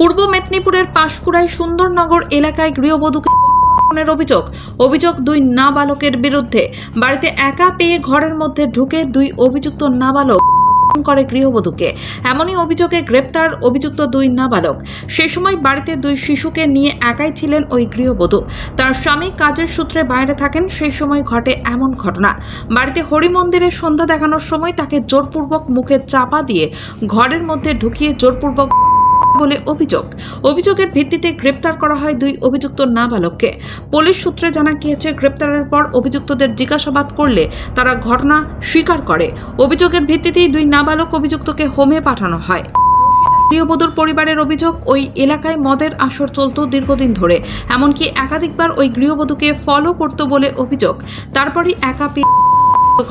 পূর্ব মেদিনীপুরের পাঁশকুড়ায় সুন্দরনগর এলাকায় গৃহবধূকে অভিযোগ। অভিযোগ দুই নাবালকের বিরুদ্ধে। বাড়িতে একা পেয়ে ঘরের মধ্যে ঢুকে দুই অভিযুক্ত নাবালক করে গৃহবধূকে। এমনই অভিযোগে গ্রেপ্তার অভিযুক্ত দুই নাবালক। সে সময় বাড়িতে দুই শিশুকে নিয়ে একাই ছিলেন ওই গৃহবধূ। তার স্বামী কাজের সূত্রে বাইরে থাকেন সেই সময় ঘটে এমন ঘটনা। বাড়িতে হরি মন্দিরে সন্ধ্যা দেখানোর সময় তাকে জোরপূর্বক মুখে চাপা দিয়ে ঘরের মধ্যে ঢুকিয়ে জোরপূর্বক বলে অভিযোগ। অভিযোগের ভিত্তিতে গ্রেপ্তার করা হয় দুই অভিযুক্ত নাবালককে। পুলিশ সূত্রে জানা গিয়েছে, গ্রেপ্তারের পর অভিযুক্তদের জিজ্ঞাসাবাদ করলে তারা ঘটনা স্বীকার করে। অভিযোগের ভিত্তিতেই দুই নাবালক অভিযুক্তকে হোমে পাঠানো হয়। গৃহবধূর পরিবারের অভিযোগ, ওই এলাকায় মদের আসর চলত দীর্ঘদিন ধরে। এমনকি একাধিকবার ওই গৃহবধূকে ফলো করত বলে অভিযোগ। তারপরই একা পেয়ে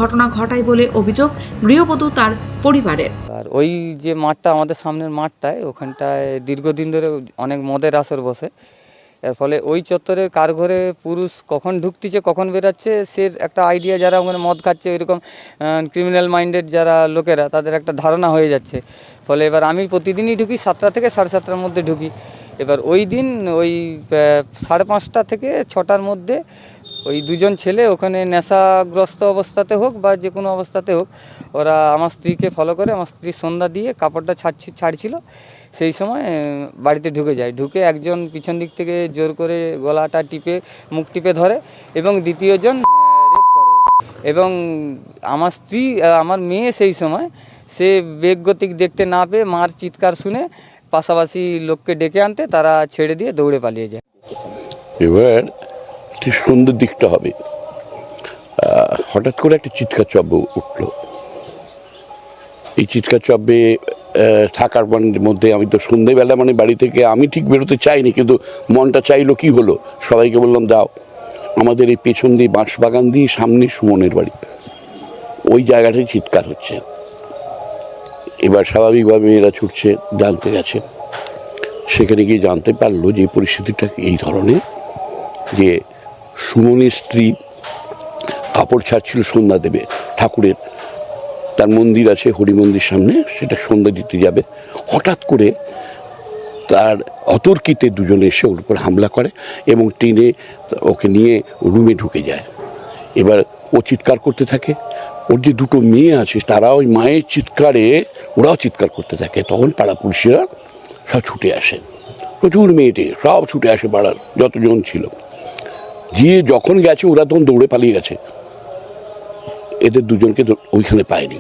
ঘটনা ঘটায় বলে অভিযোগ গৃহবধূ তার পরিবারের। আর ওই যে মাঠটা, আমাদের সামনের মাঠটায়, ওখানটায় দীর্ঘদিন ধরে অনেক মদের আসর বসে। এর ফলে ওই চত্বরের কার ঘরে পুরুষ কখন ঢুকতিছে, কখন বেরাচ্ছে, সে একটা আইডিয়া যারা ওখানে মদ খাচ্ছে, ওইরকম ক্রিমিনাল মাইন্ডেড যারা লোকেরা, তাদের একটা ধারণা হয়ে যাচ্ছে। ফলে এবার আমি প্রতিদিনই ঢুকি, সাতটা থেকে সাড়ে সাতটার মধ্যে ঢুকি। এবার ওই দিন ওই সাড়ে পাঁচটা থেকে ছটার মধ্যে ওই দুজন ছেলে ওখানে নেশাগ্রস্ত অবস্থাতে হোক বা যে কোনো অবস্থাতে হোক, ওরা আমার স্ত্রীকে ফলো করে, আমার স্ত্রীর সন্ধ্যা দিয়ে কাপড়টা ছাড়ছি, ছাড়ছিল। সেই সময় বাড়িতে ঢুকে যায়। ঢুকে একজন পিছন দিক থেকে জোর করে গলাটা টিপে, মুখ টিপে ধরে এবং দ্বিতীয়জন রেপ করে। এবং আমার স্ত্রী আমার মেয়ে সেই সময়, সে বেগগতিক দেখতে না পেয়ে মার চিৎকার শুনে পাশাপাশি লোককে ডেকে আনতে, তারা ছেড়ে দিয়ে দৌড়ে পালিয়ে যায়। এবার ঠিক সুন্দর দিকটা হবে। হঠাৎ করে একটা চিৎকার চব্য উঠল। এই চিৎকার চব্যে থাকার মানে মধ্যে আমি তো সন্ধেবেলা মানে বাড়ি থেকে আমি ঠিক বেরোতে চাইনি, কিন্তু মনটা চাইলো কি হলো? সবাইকে বললাম, দাও, আমাদের এই পেছন দিয়ে বাঁশ বাগান দিয়ে সামনে সুমনের বাড়ি। ওই জায়গাটায় চিৎকার হচ্ছে। এবার স্বাভাবিকভাবে মেয়েরা ছুটছে, জানতে গেছে। সেখানে গিয়ে জানতে পারল যে পরিস্থিতিটা এই ধরনের, যে সুমনের স্ত্রী, কাপড় ছাড়ছিল সন্ধ্যা দেবে, ঠাকুরের। তার মন্দির আছে হরি মন্দির সামনে, সেটা সন্ধ্যা দিতে যাবে। হঠাৎ করে তার অতর্কিতে দুজনে এসে ওর উপর হামলা করে এবং টেনে ওকে নিয়ে রুমে ঢুকে যায়। এবার ও চিৎকার করতে থাকে। ওর যে দুটো মেয়ে আছে, তারা ওই মায়ের চিৎকারে, ওরাও চিৎকার করতে থাকে। তখন পাড়া পুলিশেরা সব ছুটে আসে। প্রচুর মেয়েটে, সব ছুটে আসে পাড়ার, যতজন ছিল। গিয়ে যখন গেছে ওরা তখন দৌড়ে পালিয়ে গেছে। এদের দুজনকে ওইখানে পায়নি।